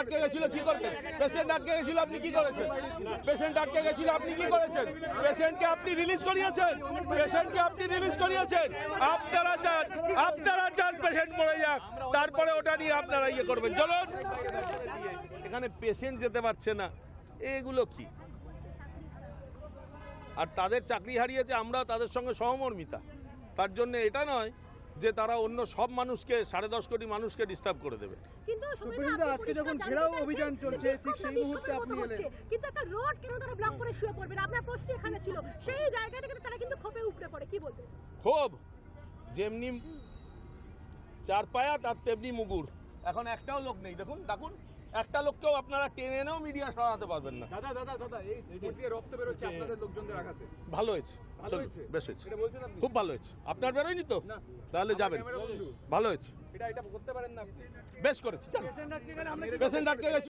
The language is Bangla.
আটকে গেছিল, কি করবেন পেশেন্ট আটকে গেছিল, আপনি কি করেছেন? পেশেন্ট আটকে গেছিল, আপনি কি করেছেন? পেশেন্টকে আপনি রিলিজ করিয়েছেন? পেশেন্টকে আপনি রিলিজ করিয়েছেন? আপনারা চান আপনারা চান পেশেন্ট মরে যাক। তারপরে ওটা নিয়ে আপনারা ইয়ে করবেন। চলুন। এখানে পেশেন্ট যেতে পারছে না। এগুলো কি? আর তাদের চাকরি হারিয়েছে আমরা তাদের সঙ্গে সহমর্মিতা। তার জন্য এটা নয় যে তারা অন্য সব মানুষকে সাড়ে দশ কোটি মানুষকে ডিস্টার্ব করে দেবে। কিন্তু আজকে যখন ঘেরাও অভিযান চলছে, ঠিক সেই মুহূর্তে আপনি এলেন। কিন্তু একটা রোড কেন তারা ব্লক করে শুয়ে পড়বেন আপনার প্রশ্ন এখানে ছিল। সেই জায়গা থেকে তারা কিন্তু ক্ষোভে উপড়ে পড়ে কি বলবেন? ক্ষোভ যেমনি চার পায়া তার তেমনি মুগুর। এখন একটাও লোক নেই। দেখুন দেখুন একটা লোককেও আপনারা টেনে এনেও মিডিয়া সরাতে পারবেন না। দাদা দাদা দাদা এই রক্ত বেরোচ্ছে আপনাদের লোকজনদের আঘাতে। ভালো হয়েছে। ভালো হয়েছে? বেশ হয়েছে। এটা বলছেন আপনি? খুব ভালো হয়েছে। আপনার বেরোয়নি তো? না। তাহলে যাবেন। ভালো হয়েছে। এটা এটা করতে পারেন না আপনি। বেশ করেছে পেশেন্ট আটকে গেলে আমরা কি পেশেন্ট আটকে গেছে।